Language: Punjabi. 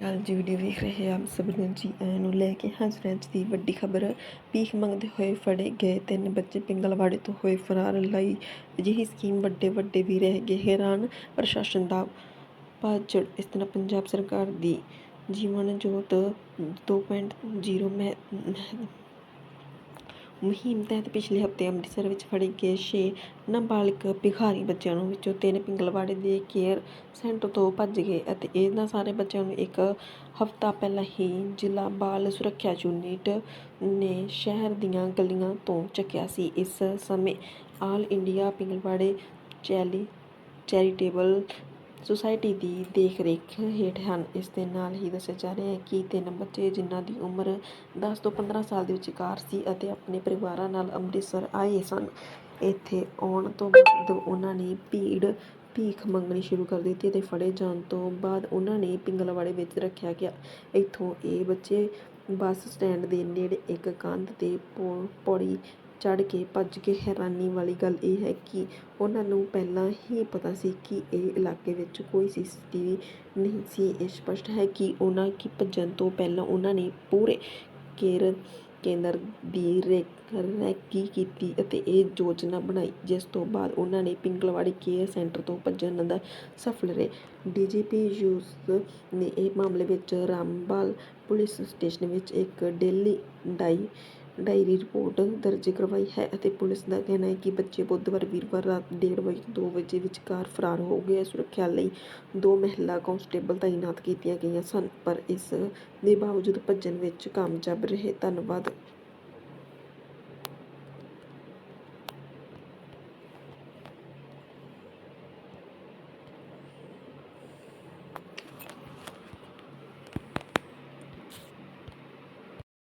ਹਾਲ ਜੀ ਵੀਡੀਓ ਵੇਖ ਰਹੇ ਆਪ ਸਭ ਨੂੰ ਜੀ ਆਇਆਂ ਨੂੰ ਲੈ ਕੇ ਹਾਜ਼ਰ ਹਾਂ ਦੀ ਵੱਡੀ ਖਬਰ। ਭੀਖ ਮੰਗਦੇ ਹੋਏ ਫੜੇ ਗਏ ਤਿੰਨ ਬੱਚੇ, ਪਿੰਗਲਵਾੜੇ ਤੋਂ ਹੋਏ ਫਰਾਰ ਲਈ ਅਜਿਹੀ ਸਕੀਮ ਵੱਡੇ ਵੱਡੇ ਵੀ ਰਹਿ ਗਏ ਹੈਰਾਨ ਪ੍ਰਸ਼ਾਸਨ ਦਾ। ਭਾਜੜ, ਇਸ ਤਰ੍ਹਾਂ ਪੰਜਾਬ ਸਰਕਾਰ ਦੀ ਜੀਵਨ ਜੋਤ 2.0 ਮਹਿ ਮੁਹਿੰਮ ਤਹਿਤ ਪਿਛਲੇ ਹਫ਼ਤੇ ਅੰਮ੍ਰਿਤਸਰ ਵਿੱਚ ਫੜੇ ਗਏ ਛੇ ਨਾਬਾਲਗ ਭਿਖਾਰੀ ਬੱਚਿਆਂ ਨੂੰ ਵਿੱਚੋਂ ਤਿੰਨ ਪਿੰਗਲਵਾੜੇ ਦੇ ਕੇਅਰ ਸੈਂਟਰ ਤੋਂ ਭੱਜ ਗਏ ਅਤੇ ਇਹਨਾਂ ਸਾਰੇ ਬੱਚਿਆਂ ਨੂੰ ਇੱਕ ਹਫਤਾ ਪਹਿਲਾਂ ਹੀ ਜ਼ਿਲ੍ਹਾ ਬਾਲ ਸੁਰੱਖਿਆ ਯੂਨਿਟ ਨੇ ਸ਼ਹਿਰ ਦੀਆਂ ਗਲੀਆਂ ਤੋਂ ਚੱਕਿਆ ਸੀ। ਇਸ ਸਮੇਂ ਆਲ ਇੰਡੀਆ ਪਿੰਗਲਵਾੜੇ ਚੈਲੀ ਚੈਰੀਟੇਬਲ ਸੁਸਾਇਟੀ ਦੀ ਦੇਖ ਰੇਖ ਹੇਠ ਹਨ। ਇਸ ਦੇ ਨਾਲ ਹੀ ਦੱਸਿਆ ਜਾ ਰਿਹਾ ਹੈ ਕਿ ਤਿੰਨ ਬੱਚੇ ਜਿਨ੍ਹਾਂ ਦੀ ਉਮਰ ਦਸ ਤੋਂ 15 ਸਾਲ ਦੇ ਵਿਚਕਾਰ ਸੀ ਅਤੇ ਆਪਣੇ ਪਰਿਵਾਰਾਂ ਨਾਲ ਅੰਮ੍ਰਿਤਸਰ ਆਏ ਸਨ। ਇੱਥੇ ਆਉਣ ਤੋਂ ਬਾਅਦ ਉਹਨਾਂ ਨੇ ਭੀੜ, ਭੀਖ ਮੰਗਣੀ ਸ਼ੁਰੂ ਕਰ ਦਿੱਤੀ ਅਤੇ ਫੜੇ ਜਾਣ ਤੋਂ ਬਾਅਦ ਉਹਨਾਂ ਨੇ ਪਿੰਗਲਵਾੜੇ ਵਿੱਚ ਰੱਖਿਆ ਗਿਆ। ਇੱਥੋਂ ਇਹ ਬੱਚੇ ਬੱਸ ਸਟੈਂਡ ਦੇ ਨੇੜੇ ਇੱਕ ਕੰਧ ਤੇ ਪੌ- ਪੌੜੀ ਚੜ੍ਹ ਕੇ ਭੱਜ ਕੇ ਹੈਰਾਨੀ ਵਾਲੀ ਗੱਲ ਇਹ ਹੈ ਕਿ ਉਹਨਾਂ ਨੂੰ ਪਹਿਲਾਂ ਹੀ ਪਤਾ ਸੀ ਕਿ ਇਹ ਇਲਾਕੇ ਵਿੱਚ ਕੋਈ ਸੀ ਸੀ ਟੀ ਵੀ ਨਹੀਂ ਸੀ। ਇਹ ਸਪੱਸ਼ਟ ਹੈ ਕਿ ਉਹਨਾਂ ਕਿ ਭੱਜਣ ਤੋਂ ਪਹਿਲਾਂ ਉਹਨਾਂ ਨੇ ਪੂਰੇ ਕੇਰ ਕੇਂਦਰ ਦੀ ਰੇਕ, ਰੈਕੀ ਕੀਤੀ ਅਤੇ ਇਹ ਯੋਜਨਾ ਬਣਾਈ, ਜਿਸ ਤੋਂ ਬਾਅਦ ਉਹਨਾਂ ਨੇ ਪਿੰਗਲਵਾੜੀ ਕੇਅਰ ਸੈਂਟਰ ਤੋਂ ਭੱਜਣ ਦਾ ਸਫਲ ਰਹੇ। ਡੀਜੀਪੀ ਯੂਸ ਨੇ ਇਹ ਮਾਮਲੇ ਵਿੱਚ ਰਾਮਬਾਲ ਪੁਲਿਸ ਸਟੇਸ਼ਨ ਵਿੱਚ ਇੱਕ ਡੇਲੀ ਡਾਈ ਡਾਇਰੀ ਰਿਪੋਰਟ ਦਰਜ ਕਰਵਾਈ ਹੈ ਅਤੇ ਪੁਲਿਸ ਦਾ ਕਹਿਣਾ ਹੈ ਕਿ ਬੱਚੇ ਬੁੱਧਵਾਰ ਵੀਰਵਾਰ ਰਾਤ 1:30 ਵਜੇ ਤੋਂ 2 ਵਜੇ ਵਿਚਕਾਰ ਫਰਾਰ ਹੋ ਗਏ। ਸੁਰੱਖਿਆ ਲਈ ਦੋ ਮਹਿਲਾ ਕਾਂਸਟੇਬਲ ਤਾਇਨਾਤ ਕੀਤੀਆਂ ਗਈਆਂ ਸਨ, ਪਰ ਇਸ ਦੇ ਬਾਵਜੂਦ ਭੱਜਣ ਵਿੱਚ ਕਾਮਯਾਬ ਰਹੇ। ਧੰਨਵਾਦ।